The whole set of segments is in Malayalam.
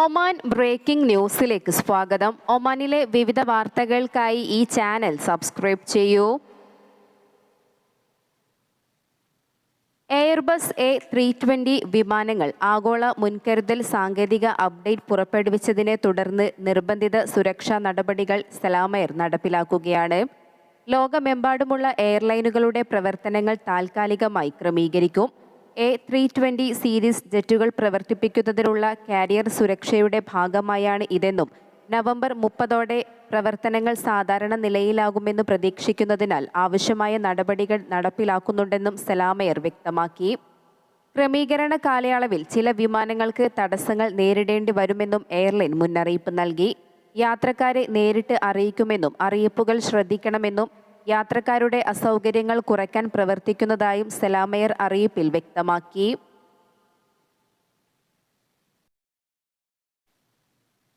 ഒമാൻ ബ്രേക്കിംഗ് ന്യൂസിലേക്ക് സ്വാഗതം. ഒമാനിലെ വിവിധ വാർത്തകൾക്കായി ഈ ചാനൽ സബ്സ്ക്രൈബ് ചെയ്യൂ. എയർബസ് എ ത്രീ ട്വന്റി വിമാനങ്ങൾ ആഗോള മുൻകരുതൽ സാങ്കേതിക അപ്ഡേറ്റ് പുറപ്പെടുവിച്ചതിനെ തുടർന്ന് നിർബന്ധിത സുരക്ഷാ നടപടികൾ സലാമയർ നടപ്പിലാക്കുകയാണ്. ലോകമെമ്പാടുമുള്ള എയർലൈനുകളുടെ പ്രവർത്തനങ്ങൾ താൽക്കാലികമായി ക്രമീകരിക്കും. എ ത്രീ ട്വന്റി സീരീസ് ജെറ്റുകൾ പ്രവർത്തിപ്പിക്കുന്നതിനുള്ള കാരിയർ സുരക്ഷയുടെ ഭാഗമായാണ് ഇതെന്നും നവംബർ മുപ്പതോടെ പ്രവർത്തനങ്ങൾ സാധാരണ നിലയിലാകുമെന്ന് പ്രതീക്ഷിക്കുന്നതിനാൽ ആവശ്യമായ നടപടികൾ നടപ്പിലാക്കുന്നുണ്ടെന്നും സലാമയർ വ്യക്തമാക്കി. ക്രമീകരണ കാലയളവിൽ ചില വിമാനങ്ങൾക്ക് തടസ്സങ്ങൾ നേരിടേണ്ടി വരുമെന്നും എയർലൈൻ മുന്നറിയിപ്പ് നൽകി. യാത്രക്കാരെ നേരിട്ട് അറിയിക്കുമെന്നും അറിയിപ്പുകൾ ശ്രദ്ധിക്കണമെന്നും യാത്രക്കാരുടെ അസൗകര്യങ്ങൾ കുറയ്ക്കാൻ പ്രവർത്തിക്കുന്നതായും സലാമയർ അറിയിപ്പിൽ വ്യക്തമാക്കി.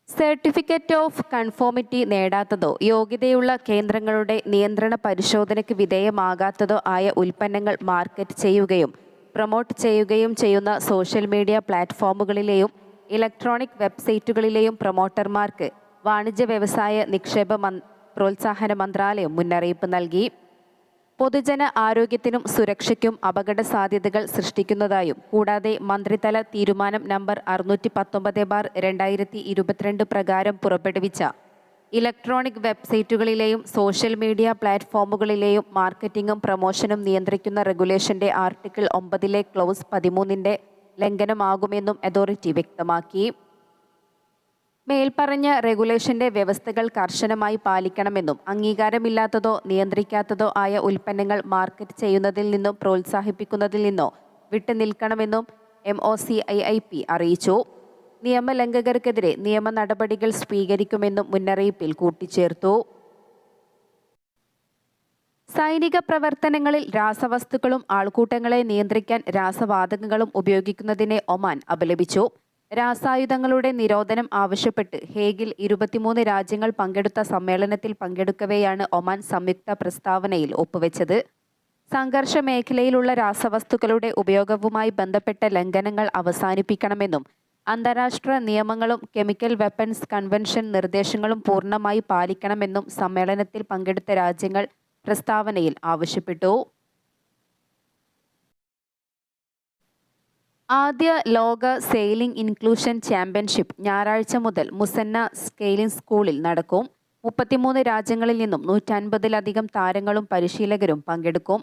സർട്ടിഫിക്കറ്റ് ഓഫ് കൺഫോമിറ്റി നേടാത്തതോ യോഗ്യതയുള്ള കേന്ദ്രങ്ങളുടെ നിയന്ത്രണ പരിശോധനയ്ക്ക് വിധേയമാകാത്തതോ ആയ ഉൽപ്പന്നങ്ങൾ മാർക്കറ്റ് ചെയ്യുകയും പ്രൊമോട്ട് ചെയ്യുകയും ചെയ്യുന്ന സോഷ്യൽ മീഡിയ പ്ലാറ്റ്ഫോമുകളിലെയും ഇലക്ട്രോണിക് വെബ്സൈറ്റുകളിലെയും പ്രൊമോട്ടർമാർക്ക് വാണിജ്യ വ്യവസായ നിക്ഷേപ പ്രോത്സാഹന മന്ത്രാലയം മുന്നറിയിപ്പ് നൽകി. പൊതുജന ആരോഗ്യത്തിനും സുരക്ഷയ്ക്കും അപകട സാധ്യതകൾ സൃഷ്ടിക്കുന്നതായും കൂടാതെ മന്ത്രിതല തീരുമാനം നമ്പർ അറുന്നൂറ്റി പത്തൊമ്പത് ബാർ രണ്ടായിരത്തി ഇരുപത്തിരണ്ട് പ്രകാരം പുറപ്പെടുവിച്ച. ഇലക്ട്രോണിക് വെബ്സൈറ്റുകളിലെയും സോഷ്യൽ മീഡിയ പ്ലാറ്റ്ഫോമുകളിലെയും മാർക്കറ്റിംഗും പ്രമോഷനും നിയന്ത്രിക്കുന്ന റെഗുലേഷന്റെ ആർട്ടിക്കിൾ ഒമ്പതിലെ ക്ലോസ് പതിമൂന്നിന്റെ ലംഘനമാകുമെന്നും അതോറിറ്റി വ്യക്തമാക്കി. മേൽപ്പറഞ്ഞ റെഗുലേഷന്റെ വ്യവസ്ഥകൾ കർശനമായി പാലിക്കണമെന്നും അംഗീകാരമില്ലാത്തതോ നിയന്ത്രിക്കാത്തതോ ആയ ഉൽപ്പന്നങ്ങൾ മാർക്കറ്റ് ചെയ്യുന്നതിൽ നിന്നും പ്രോത്സാഹിപ്പിക്കുന്നതിൽ നിന്നോ വിട്ടുനിൽക്കണമെന്നും M O C I I P അറിയിച്ചു. നിയമലംഘകർക്കെതിരെ നിയമ നടപടികൾ സ്വീകരിക്കുമെന്നും മുന്നറിയിപ്പിൽ കൂട്ടിച്ചേർത്തു. സൈനിക പ്രവർത്തനങ്ങളിൽ രാസവസ്തുക്കളും ആൾക്കൂട്ടങ്ങളെ നിയന്ത്രിക്കാൻ രാസവാതകങ്ങളും ഉപയോഗിക്കുന്നതിനെ ഒമാൻ അപലപിച്ചു. രാസായുധങ്ങളുടെ നിരോധനം ആവശ്യപ്പെട്ട് ഹേഗിൽ ഇരുപത്തിമൂന്ന് രാജ്യങ്ങൾ പങ്കെടുത്ത സമ്മേളനത്തിൽ പങ്കെടുക്കവെയാണ് ഒമാൻ സംയുക്ത പ്രസ്താവനയിൽ ഒപ്പുവെച്ചത്. സംഘർഷ മേഖലയിലുള്ള രാസവസ്തുക്കളുടെ ഉപയോഗവുമായി ബന്ധപ്പെട്ട ലംഘനങ്ങൾ അവസാനിപ്പിക്കണമെന്നും അന്താരാഷ്ട്ര നിയമങ്ങളും കെമിക്കൽ വെപ്പൺസ് കൺവെൻഷൻ നിർദ്ദേശങ്ങളും പൂർണമായി പാലിക്കണമെന്നും സമ്മേളനത്തിൽ പങ്കെടുത്ത രാജ്യങ്ങൾ പ്രസ്താവനയിൽ ആവശ്യപ്പെട്ടു. ആദ്യ ലോക സെയിലിംഗ് ഇൻക്ലൂഷൻ ചാമ്പ്യൻഷിപ്പ് ഞായറാഴ്ച മുതൽ മുസന്ന സ്കെയിലിംഗ് സ്കൂളിൽ നടക്കും. മുപ്പത്തിമൂന്ന് രാജ്യങ്ങളിൽ നിന്നും നൂറ്റൻപതിലധികം താരങ്ങളും പരിശീലകരും പങ്കെടുക്കും.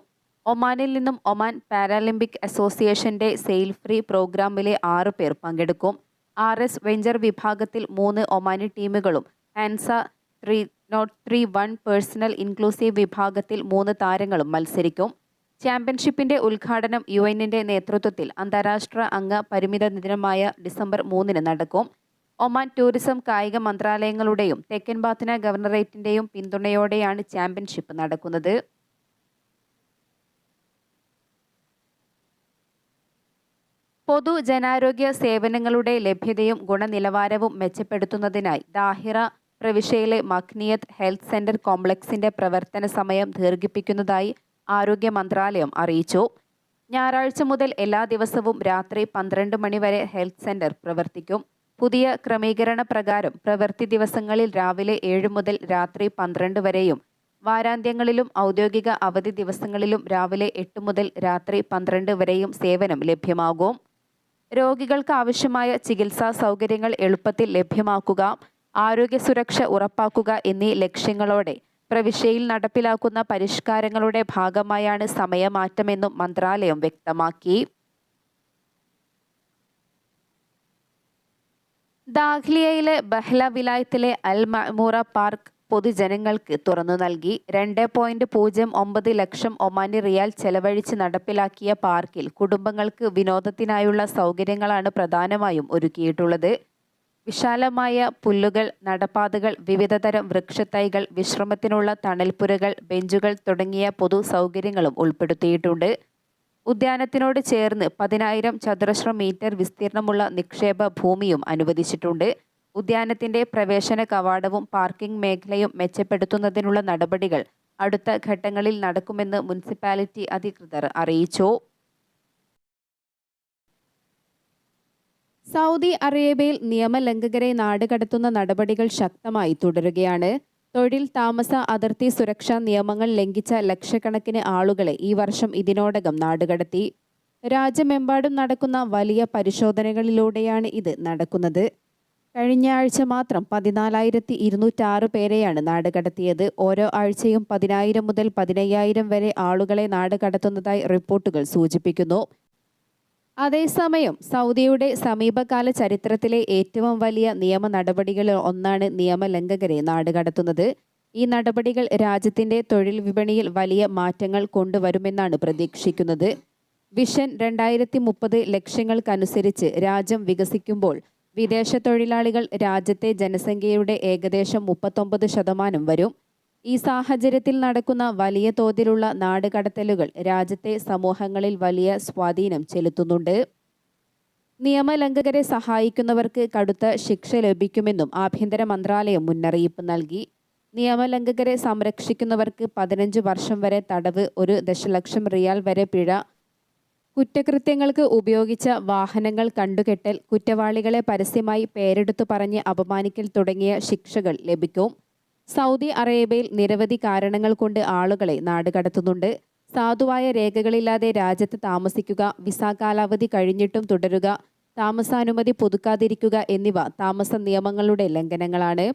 ഒമാനിൽ നിന്നും ഒമാൻ പാരാലിമ്പിക് അസോസിയേഷന്റെ സെയിൽ ഫ്രീ പ്രോഗ്രാമിലെ ആറ് പേർ പങ്കെടുക്കും. ആർ എസ് വെഞ്ചർ വിഭാഗത്തിൽ മൂന്ന് ഒമാനി ടീമുകളും Hansa three nought three one personal inclusive വിഭാഗത്തിൽ മൂന്ന് താരങ്ങളും മത്സരിക്കും. ചാമ്പ്യൻഷിപ്പിന്റെ ഉദ്ഘാടനം യു എന്നിന്റെ നേതൃത്വത്തിൽ അന്താരാഷ്ട്ര അംഗ പരിമിത ദിനമായ ഡിസംബർ മൂന്നിന് നടക്കും. ഒമാൻ ടൂറിസം കായിക മന്ത്രാലയങ്ങളുടെയും തെക്കൻ ബാത്തിന ഗവർണറേറ്റിന്റെയും പിന്തുണയോടെയാണ് ചാമ്പ്യൻഷിപ്പ് നടക്കുന്നത്. പൊതുജനാരോഗ്യ സേവനങ്ങളുടെ ലഭ്യതയും ഗുണനിലവാരവും മെച്ചപ്പെടുത്തുന്നതിനായി ദാഹിറ പ്രവിശ്യയിലെ മഖ്നിയത്ത് ഹെൽത്ത് സെന്റർ കോംപ്ലക്സിന്റെ പ്രവർത്തന സമയം ദീർഘിപ്പിക്കുന്നതായി ആരോഗ്യ മന്ത്രാലയം അറിയിച്ചു. ഞായറാഴ്ച മുതൽ എല്ലാ ദിവസവും രാത്രി പന്ത്രണ്ട് മണിവരെ ഹെൽത്ത് സെന്റർ പ്രവർത്തിക്കും. പുതിയ ക്രമീകരണ പ്രകാരം പ്രവൃത്തി ദിവസങ്ങളിൽ രാവിലെ ഏഴ് മുതൽ രാത്രി പന്ത്രണ്ട് വരെയും വാരാന്ത്യങ്ങളിലും ഔദ്യോഗിക അവധി ദിവസങ്ങളിലും രാവിലെ എട്ട് മുതൽ രാത്രി പന്ത്രണ്ട് വരെയും സേവനം ലഭ്യമാകും. രോഗികൾക്ക് ആവശ്യമായ ചികിത്സാ സൗകര്യങ്ങൾ എളുപ്പത്തിൽ ലഭ്യമാക്കുക ആരോഗ്യ സുരക്ഷ ഉറപ്പാക്കുക എന്നീ ലക്ഷ്യങ്ങളോടെ പ്രവിശ്യയിൽ നടപ്പിലാക്കുന്ന പരിഷ്കാരങ്ങളുടെ ഭാഗമായാണ് സമയമാറ്റമെന്നും മന്ത്രാലയം വ്യക്തമാക്കി. ദാഖ്ലിയയിലെ ബഹ്ല വിലായത്തിലെ അൽ മഹ്മൂറ പാർക്ക് പൊതുജനങ്ങൾക്ക് തുറന്നു നൽകി. രണ്ട് പോയിന്റ് പൂജ്യം ഒമ്പത് ലക്ഷം ഒമാനി റിയാൽ ചെലവഴിച്ച് നടപ്പിലാക്കിയ പാർക്കിൽ കുടുംബങ്ങൾക്ക് വിനോദത്തിനായുള്ള സൗകര്യങ്ങളാണ് പ്രധാനമായും ഒരുക്കിയിട്ടുള്ളത്. വിശാലമായ പുല്ലുകൾ നടപ്പാതകൾ വിവിധതരം വൃക്ഷത്തൈകൾ വിശ്രമത്തിനുള്ള തണൽപ്പുരകൾ ബെഞ്ചുകൾ തുടങ്ങിയ പൊതു സൗകര്യങ്ങളും ഉൾപ്പെടുത്തിയിട്ടുണ്ട്. ഉദ്യാനത്തിനോട് ചേർന്ന് പതിനായിരം ചതുരശ്ര മീറ്റർ വിസ്തീർണമുള്ള നിക്ഷേപ ഭൂമിയും അനുവദിച്ചിട്ടുണ്ട്. ഉദ്യാനത്തിന്റെ പ്രവേശന കവാടവും പാർക്കിംഗ് മേഖലയും മെച്ചപ്പെടുത്തുന്നതിനുള്ള നടപടികൾ അടുത്ത ഘട്ടങ്ങളിൽ നടക്കുമെന്ന് മുനിസിപ്പാലിറ്റി അധികൃതർ അറിയിച്ചു. സൗദി അറേബ്യയിൽ നിയമലംഘകരെ നാടുകടത്തുന്ന നടപടികൾ ശക്തമായി തുടരുകയാണ്. തൊഴിൽ താമസ അതിർത്തി സുരക്ഷാ നിയമങ്ങൾ ലംഘിച്ച ലക്ഷക്കണക്കിന് ആളുകളെ ഈ വർഷം ഇതിനോടകം നാടുകടത്തി. രാജ്യമെമ്പാടും നടക്കുന്ന വലിയ പരിശോധനകളിലൂടെയാണ് ഇത് നടക്കുന്നത്. കഴിഞ്ഞ ആഴ്ച മാത്രം പതിനാലായിരത്തി ഇരുന്നൂറ്റാറ് പേരെയാണ് നാടുകടത്തിയത്. ഓരോ ആഴ്ചയും പതിനായിരം മുതൽ പതിനയ്യായിരം വരെ ആളുകളെ നാടുകടത്തുന്നതായി റിപ്പോർട്ടുകൾ സൂചിപ്പിക്കുന്നു. അതേസമയം സൗദിയുടെ സമീപകാല ചരിത്രത്തിലെ ഏറ്റവും വലിയ നിയമ നടപടികളിൽ ഒന്നാണ് നിയമലംഘകരെ നാടുകടത്തുന്നത് ഈ നടപടികൾ രാജ്യത്തിന്റെ തൊഴിൽ വിപണിയിൽ വലിയ മാറ്റങ്ങൾ കൊണ്ടുവരുമെന്നാണ് പ്രതീക്ഷിക്കുന്നത്. വിഷൻ രണ്ടായിരത്തി മുപ്പത് ലക്ഷ്യങ്ങൾക്കനുസരിച്ച് രാജ്യം വികസിക്കുമ്പോൾ വിദേശ തൊഴിലാളികൾ രാജ്യത്തെ ജനസംഖ്യയുടെ ഏകദേശം മുപ്പത്തൊമ്പത് ശതമാനം വരും. ഈ സാഹചര്യത്തിൽ നടക്കുന്ന വലിയ തോതിലുള്ള നാടുകടത്തലുകൾ രാജ്യത്തെ സമൂഹങ്ങളിൽ വലിയ സ്വാധീനം ചെലുത്തുന്നുണ്ട്. നിയമലംഘകരെ സഹായിക്കുന്നവർക്ക് കടുത്ത ശിക്ഷ ലഭിക്കുമെന്നും ആഭ്യന്തര മന്ത്രാലയം മുന്നറിയിപ്പ് നൽകി. നിയമലംഘകരെ സംരക്ഷിക്കുന്നവർക്ക് പതിനഞ്ച് വർഷം വരെ തടവ് ഒരു ദശലക്ഷം റിയാൽ വരെ പിഴ. കുറ്റകൃത്യങ്ങൾക്ക് ഉപയോഗിച്ച വാഹനങ്ങൾ കണ്ടുകെട്ടൽ കുറ്റവാളികളെ പരസ്യമായി പേരെടുത്തു പറഞ്ഞ് അപമാനിക്കൽ തുടങ്ങിയ ശിക്ഷകൾ ലഭിക്കും. സൗദി അറേബ്യയിൽ നിരവധി കാരണങ്ങൾ കൊണ്ട് ആളുകളെ നാടുകടത്തുന്നുണ്ട് സാധുവായ രേഖകളില്ലാതെ രാജ്യത്ത് താമസിക്കുക വിസ കാലാവധി കഴിഞ്ഞിട്ടും തുടരുക താമസാനുമതി പുതുക്കാതിരിക്കുക എന്നിവ താമസ നിയമങ്ങളുടെ ലംഘനങ്ങളാണ്.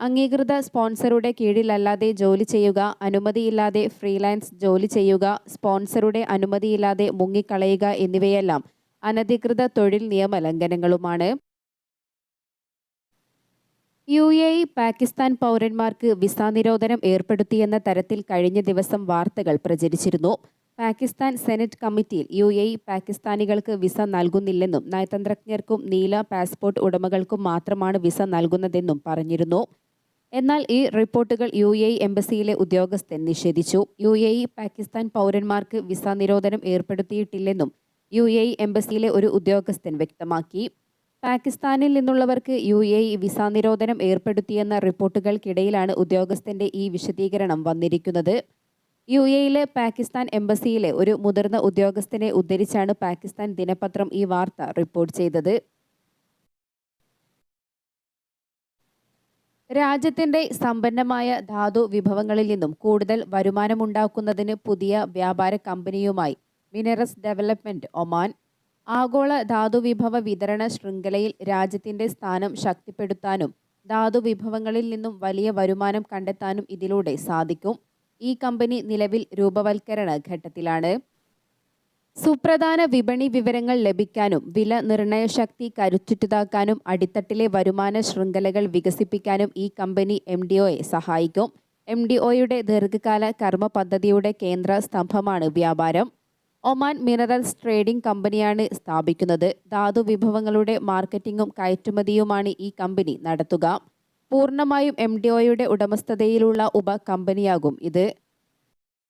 അംഗീകൃത സ്പോൺസറുടെ കീഴിലല്ലാതെ ജോലി ചെയ്യുക അനുമതിയില്ലാതെ ഫ്രീലാൻസ് ജോലി ചെയ്യുക സ്പോൺസറുടെ അനുമതിയില്ലാതെ മുങ്ങിക്കളയുക എന്നിവയെല്ലാം അനധികൃത തൊഴിൽ നിയമ ലംഘനങ്ങളുമാണ്. യു എ ഇ പാകിസ്ഥാൻ പൗരന്മാർക്ക് വിസ നിരോധനം ഏർപ്പെടുത്തിയെന്ന തരത്തിൽ കഴിഞ്ഞ ദിവസം വാർത്തകൾ പ്രചരിച്ചിരുന്നു. പാകിസ്ഥാൻ സെനറ്റ് കമ്മിറ്റിയിൽ യു എ ഇ പാകിസ്ഥാനികൾക്ക് വിസ നൽകുന്നില്ലെന്നും നയതന്ത്രജ്ഞർക്കും നീല പാസ്പോർട്ട് ഉടമകൾക്കും മാത്രമാണ് വിസ നൽകുന്നതെന്നും പറഞ്ഞിരുന്നു. എന്നാൽ ഈ റിപ്പോർട്ടുകൾ യു എ ഇ എംബസിയിലെ ഉദ്യോഗസ്ഥൻ നിഷേധിച്ചു. യു എ ഇ പാകിസ്ഥാൻ പൗരന്മാർക്ക് വിസ നിരോധനം ഏർപ്പെടുത്തിയിട്ടില്ലെന്നും യു എ ഇ എംബസിയിലെ ഒരു ഉദ്യോഗസ്ഥൻ വ്യക്തമാക്കി. പാകിസ്ഥാനിൽ നിന്നുള്ളവർക്ക് യു എ ഇ വിസ നിരോധനം ഏർപ്പെടുത്തിയെന്ന റിപ്പോർട്ടുകൾക്കിടയിലാണ് ഉദ്യോഗസ്ഥന്റെ ഈ വിശദീകരണം വന്നിരിക്കുന്നത്. യു എയിലെ പാകിസ്ഥാൻ എംബസിയിലെ ഒരു മുതിർന്ന ഉദ്യോഗസ്ഥനെ ഉദ്ധരിച്ചാണ് പാകിസ്ഥാൻ ദിനപത്രം ഈ വാർത്ത റിപ്പോർട്ട് ചെയ്തത്. രാജ്യത്തിന്റെ സമ്പന്നമായ ധാതു വിഭവങ്ങളിൽ നിന്നും കൂടുതൽ വരുമാനമുണ്ടാക്കുന്നതിന് പുതിയ വ്യാപാര കമ്പനിയുമായി മിനറസ് ഡെവലപ്മെന്റ് ഒമാൻ ആഗോള ധാതുവിഭവ വിതരണ ശൃംഖലയിൽ രാജ്യത്തിന്റെ സ്ഥാനം ശക്തിപ്പെടുത്താനും ധാതുവിഭവങ്ങളിൽ നിന്നും വലിയ വരുമാനം കണ്ടെത്താനും ഇതിലൂടെ സാധിക്കും. ഈ കമ്പനി നിലവിൽ രൂപവൽക്കരണ ഘട്ടത്തിലാണ്. സുപ്രധാന വിപണി വിവരങ്ങൾ ലഭിക്കാനും വില നിർണയ ശക്തി കരുത്തുറ്റതാക്കാനും അടിത്തട്ടിലെ വരുമാന ശൃംഖലകൾ വികസിപ്പിക്കാനും ഈ കമ്പനി എം ഡി ഒയെ സഹായിക്കും. എം ഡി ഒയുടെ ദീർഘകാല കർമ്മ പദ്ധതിയുടെ കേന്ദ്ര സ്തംഭമാണ് വ്യാപാരം. ഒമാൻ മിനറൽസ് ട്രേഡിംഗ് കമ്പനിയാണ് സ്ഥാപിക്കുന്നത്. ധാതു വിഭവങ്ങളുടെ മാർക്കറ്റിംഗും കയറ്റുമതിയുമാണ് ഈ കമ്പനി നടത്തുക. പൂർണമായും എം ഡി ഒയുടെ ഉടമസ്ഥതയിലുള്ള ഉപ കമ്പനിയാകും ഇത്.